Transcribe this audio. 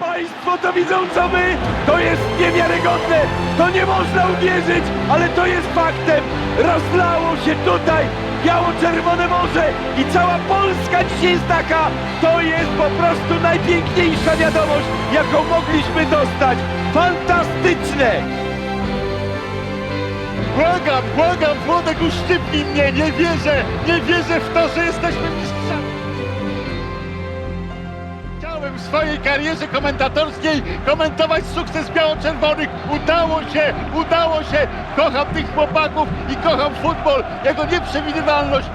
Państwo to widzą co my? To jest niewiarygodne! To nie można uwierzyć, ale to jest faktem! Rozlało się tutaj biało-czerwone morze i cała Polska dzisiaj jest taka! To jest po prostu najpiękniejsza wiadomość, jaką mogliśmy dostać! Fantastyczne! Błagam, błagam, Włodek uszczypnij mnie, nie wierzę, nie wierzę w to, że jesteśmy Chciałem w swojej karierze komentatorskiej komentować sukces biało-czerwonych. Udało się, udało się. Kocham tych chłopaków i kocham futbol, jego nieprzewidywalność,